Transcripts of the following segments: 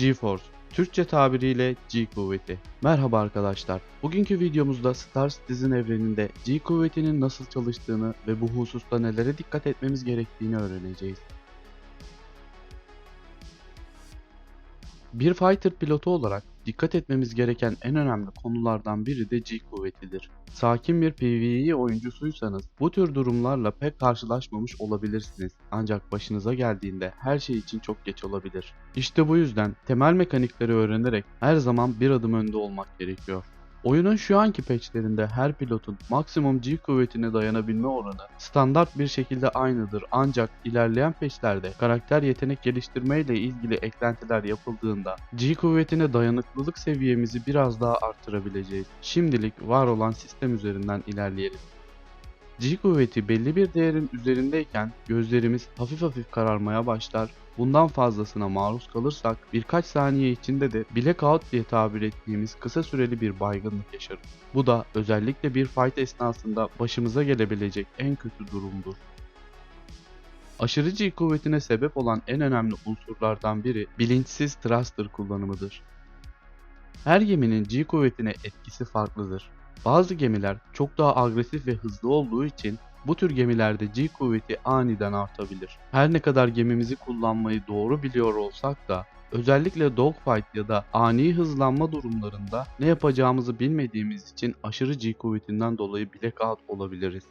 GeForce, Türkçe tabiriyle G kuvveti. Merhaba arkadaşlar. Bugünkü videomuzda Star Citizen evreninde G kuvvetinin nasıl çalıştığını ve bu hususta nelere dikkat etmemiz gerektiğini öğreneceğiz. Bir fighter pilotu olarak dikkat etmemiz gereken en önemli konulardan biri de G kuvvetidir. Sakin bir PvE oyuncusuysanız bu tür durumlarla pek karşılaşmamış olabilirsiniz. Ancak başınıza geldiğinde her şey için çok geç olabilir. İşte bu yüzden temel mekanikleri öğrenerek her zaman bir adım önde olmak gerekiyor. Oyunun şu anki patchlerinde her pilotun maksimum G kuvvetine dayanabilme oranı standart bir şekilde aynıdır ancak ilerleyen patchlerde karakter yetenek geliştirme ile ilgili eklentiler yapıldığında G kuvvetine dayanıklılık seviyemizi biraz daha arttırabileceğiz. Şimdilik var olan sistem üzerinden ilerleyelim. G kuvveti belli bir değerin üzerindeyken gözlerimiz hafif hafif kararmaya başlar. Bundan fazlasına maruz kalırsak birkaç saniye içinde de blackout diye tabir ettiğimiz kısa süreli bir baygınlık yaşarız. Bu da özellikle bir fight esnasında başımıza gelebilecek en kötü durumdur. Aşırı G kuvvetine sebep olan en önemli unsurlardan biri bilinçsiz thruster kullanımıdır. Her geminin G kuvvetine etkisi farklıdır. Bazı gemiler çok daha agresif ve hızlı olduğu için bu tür gemilerde G kuvveti aniden artabilir. Her ne kadar gemimizi kullanmayı doğru biliyor olsak da özellikle dogfight ya da ani hızlanma durumlarında ne yapacağımızı bilmediğimiz için aşırı G kuvvetinden dolayı blackout olabiliriz.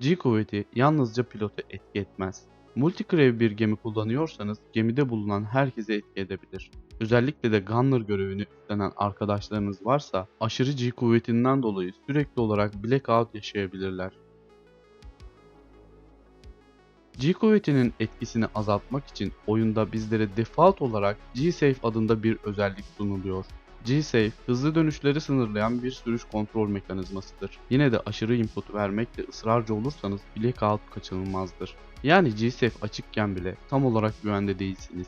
G kuvveti yalnızca pilota etki etmez. Multicrew bir gemi kullanıyorsanız gemide bulunan herkese etki edebilir. Özellikle de gunner görevini üstlenen arkadaşlarınız varsa aşırı G kuvvetinden dolayı sürekli olarak blackout yaşayabilirler. G kuvvetinin etkisini azaltmak için oyunda bizlere default olarak G-Safe adında bir özellik sunuluyor. G-Safe, hızlı dönüşleri sınırlayan bir sürüş kontrol mekanizmasıdır. Yine de aşırı input vermekle ısrarcı olursanız blackout kaçınılmazdır. Yani G-Safe açıkken bile tam olarak güvende değilsiniz.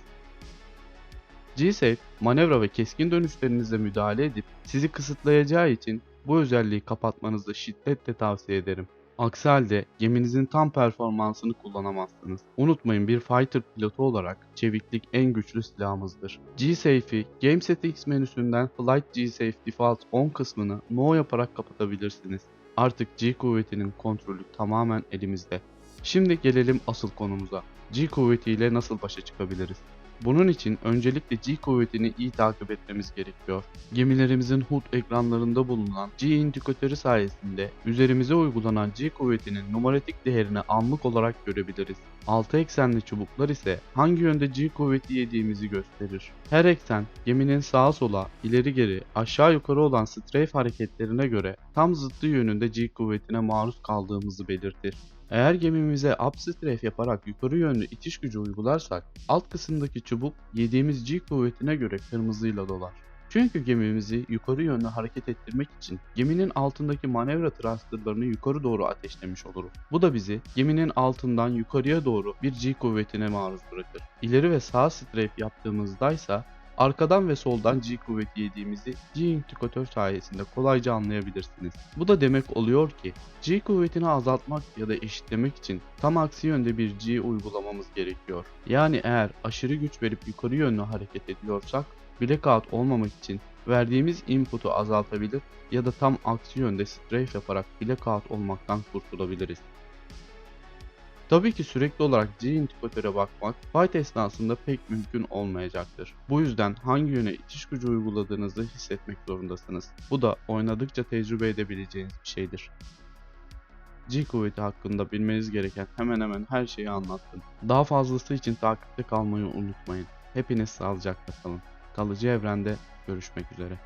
G-Safe, manevra ve keskin dönüşlerinize müdahale edip sizi kısıtlayacağı için bu özelliği kapatmanızı şiddetle tavsiye ederim. Aksi halde geminizin tam performansını kullanamazsınız. Unutmayın bir fighter pilotu olarak çeviklik en güçlü silahımızdır. G-Safe'i Game Settings menüsünden Flight G-Safe Default 10 kısmını No yaparak kapatabilirsiniz. Artık G kuvvetinin kontrolü tamamen elimizde. Şimdi gelelim asıl konumuza. G kuvvetiyle nasıl başa çıkabiliriz? Bunun için öncelikle G kuvvetini iyi takip etmemiz gerekiyor. Gemilerimizin HUD ekranlarında bulunan G indikatörü sayesinde üzerimize uygulanan G kuvvetinin numaratik değerini anlık olarak görebiliriz. Altı eksenli çubuklar ise hangi yönde G kuvveti yediğimizi gösterir. Her eksen geminin sağa sola, ileri geri, aşağı yukarı olan strafe hareketlerine göre tam zıttı yönünde G kuvvetine maruz kaldığımızı belirtir. Eğer gemimize upstrafe yaparak yukarı yönlü itiş gücü uygularsak alt kısımdaki çubuk yediğimiz G kuvvetine göre kırmızıyla dolar. Çünkü gemimizi yukarı yönlü hareket ettirmek için geminin altındaki manevra thrusterlarını yukarı doğru ateşlemiş oluruz. Bu da bizi geminin altından yukarıya doğru bir G kuvvetine maruz bırakır. İleri ve sağ strafe yaptığımızdaysa arkadan ve soldan G kuvveti yediğimizi G indikatör sayesinde kolayca anlayabilirsiniz. Bu da demek oluyor ki G kuvvetini azaltmak ya da eşitlemek için tam aksi yönde bir G uygulamamız gerekiyor. Yani eğer aşırı güç verip yukarı yönlü hareket ediyorsak blackout olmamak için verdiğimiz input'u azaltabilir ya da tam aksi yönde strafe yaparak blackout olmaktan kurtulabiliriz. Tabii ki sürekli olarak G indikatöre bakmak fight esnasında pek mümkün olmayacaktır. Bu yüzden hangi yöne itiş gücü uyguladığınızı hissetmek zorundasınız. Bu da oynadıkça tecrübe edebileceğiniz bir şeydir. G kuvveti hakkında bilmeniz gereken hemen hemen her şeyi anlattım. Daha fazlası için takipte kalmayı unutmayın. Hepiniz sağlıcakla kalın. Kalıcı evrende görüşmek üzere.